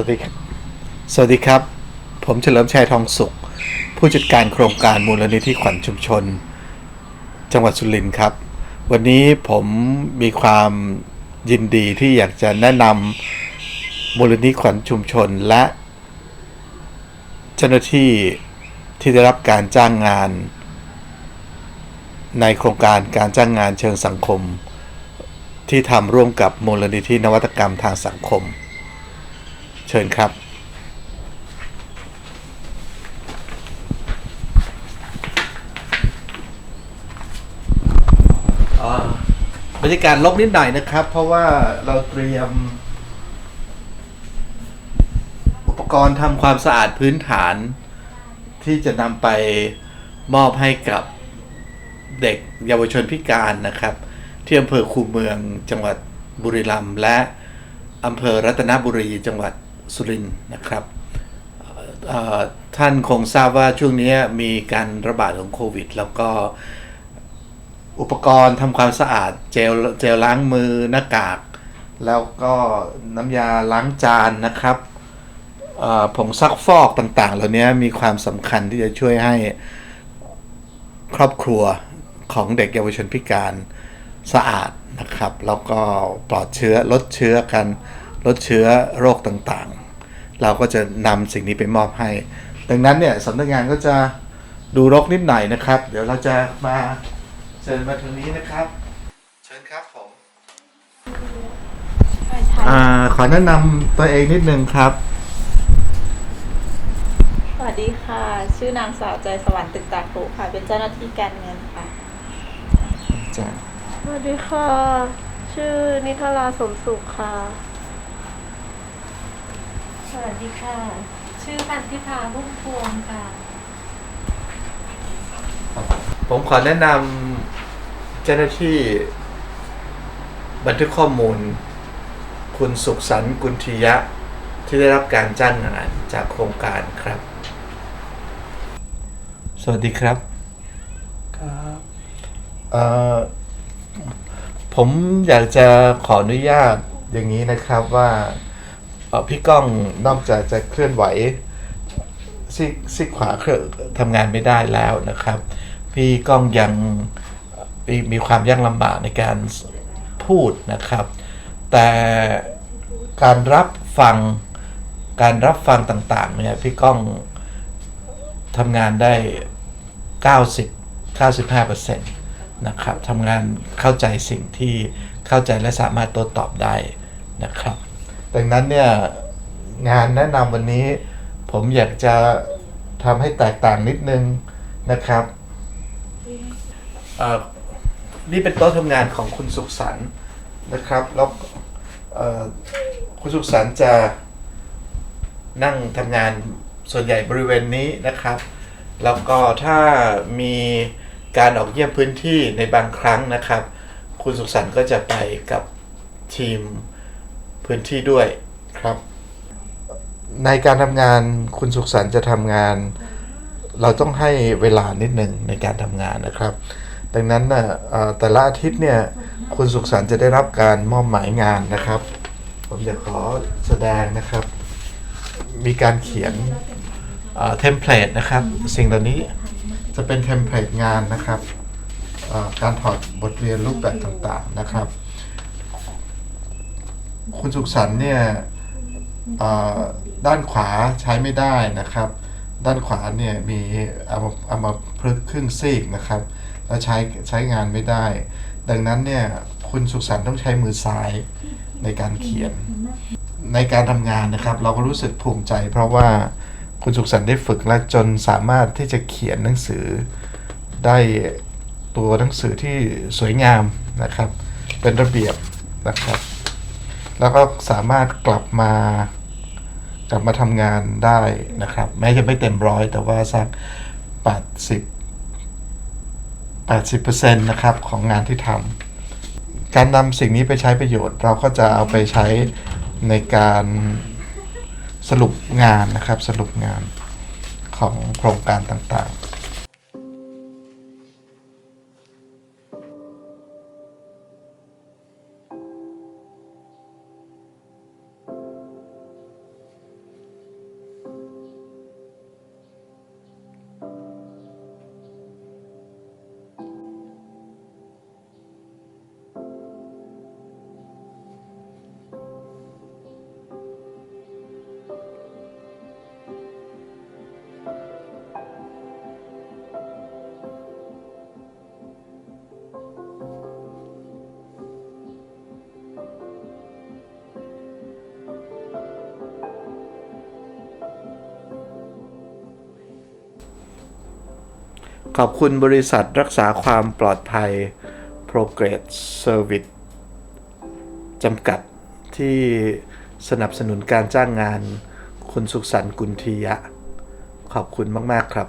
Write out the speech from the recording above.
วัสดีครับ สวัสดีครับ ผมเฉลิมชัยทองสุข ผู้จัดการโครงการมูลนิธิขวัญชุมชน จังหวัดสุรินทร์ครับ วันนี้ผมมีความยินดีที่อยากจะแนะนำมูลนิธิขวัญชุมชนและ เจ้าหน้าที่ที่ได้รับการจ้างงาน ในโครงการการจ้างงานเชิงสังคม ที่ทำร่วมกับมูลนิธินวัตกรรมทางสังคม เชิญครับ บรรยากาศลบนิดหน่อยนะครับ เพราะว่าเราเตรียม อุปกรณ์ทำความสะอาดพื้นฐาน ที่จะนำไปมอบให้กับเด็กเยาวชนพิการนะครับ ที่อำเภอคูเมืองจังหวัดบุรีรัมย์และอำเภอรัตนบุรีจังหวัด สุรินนะครับท่านคงทราบว่าช่วงนี้มีการระบาดของโควิด แล้วก็อุปกรณ์ทำความสะอาดเจลเจลล้างมือหน้ากาก แล้วก็น้ำยาล้างจานนะครับผงซักฟอกต่างๆ เหล่านี้มีความสำคัญที่จะช่วยให้ครอบครัวของเด็กเยาวชนพิการสะอาดนะครับ แล้วก็ปลอดเชื้อลดเชื้อกันลดเชื้อโรคต่างๆ เราก็จะนำสิ่งนี้ไปมอบให้ ดังนั้นเนี่ยสำนักงานก็จะดูรกนิดหน่อยนะครับ เดี๋ยวเราจะมาเชิญมาทางนี้นะครับ เชิญครับผมอ่าขอแนะนำตัวเองนิดนึงครับ สวัสดีค่ะ ชื่อนางสาวใจสวรรค์ตึกตาครุค่ะ เป็นเจ้าหน้าที่การเงินค่ะจ้ะสวัสดีค่ะ ชื่อนิทราสมสุขค่ะ สวัสดีค่ะ ชื่อพันธิพาพุ่มพวงค่ะ ผมขอแนะนำเจ้าหน้าที่ บันทึกข้อมูล คุณสุขสันต์กุลทิยะ ที่ได้รับการจ้างงานจากโครงการครับ สวัสดีครับครับเอ่อผมอยากจะขออนุญาตอย่างนี้นะครับว่าเอ่อ พี่ก้องนอกจากจะเคลื่อนไหวซีซีขวาทำงานไม่ได้แล้วนะครับ พี่ก้องยังมีมีความยากลำบากในการพูดนะครับ แต่การรับฟังการรับฟังต่างๆเนี่ยพี่ก้องทำงานได้ 90 95%นะครับทำงานเข้าใจสิ่งที่เข้าใจและสามารถโต้ตอบได้นะครับ ดังนั้นเนี่ยงานแนะนำวันนี้ ผมอยากจะทำให้แตกต่างนิดนึงนะครับเอ่อนี่เป็นโต๊ะทำงานของคุณสุขสันต์นะครับแล้วเอ่อคุณสุขสันต์จะนั่งทำงานส่วนใหญ่บริเวณนี้นะครับ แล้วก็ถ้ามีการออกเยี่ยมพื้นที่ในบางครั้งนะครับ คุณสุขสันต์ก็จะไปกับทีม พื้นที่ด้วยครับ ในการทำงานคุณสุขสันต์จะทำงาน เราต้องให้เวลานิดหนึ่งในการทำงานนะครับ ดังนั้นนะเอ่อแต่ละอาทิตย์เนี่ยคุณสุขสันต์จะได้รับการมอบหมายงานนะครับ ผมจะขอแสดงนะครับ มีการเขียนเทมเพลตนะครับ สิ่งเหล่านี้จะเป็นเทมเพลตงานนะครับการถอดบทเรียนรูปแบบต่างๆนะครับ คุณสุขสันต์เนี่ยด้านขวาใช้ไม่ได้นะครับ ด้านขวาเนี่ยมีเอามาเอามาพลึกครึ่งซีกนะครับแล้วใช้ใช้งานไม่ได้ ดังนั้นเนี่ยคุณสุขสันต์ต้องใช้มือซ้ายในการเขียน ในการทำงานนะครับ เราก็รู้สึกภูมิใจ เพราะว่าคุณสุขสันต์ได้ฝึกและจนสามารถที่จะเขียนหนังสือได้ตัวหนังสือที่สวยงามนะครับ เป็นระเบียบนะครับ แล้วก็สามารถกลับมากลับมาทำงานได้นะครับ แม้จะไม่เต็มร้อยแต่ว่าสัก 80 80%นะครับของงานที่ทำการนำสิ่งนี้ไปใช้ประโยชน์ เราก็จะเอาไปใช้ในการสรุปงานนะครับ สรุปงานของโครงการต่างๆ ขอบคุณบริษัทรักษาความปลอดภัย Progress Service จำกัดที่สนับสนุนการจ้างงาน คุณสุขสันต์กุลทียะ ขอบคุณมาก ๆ ครับ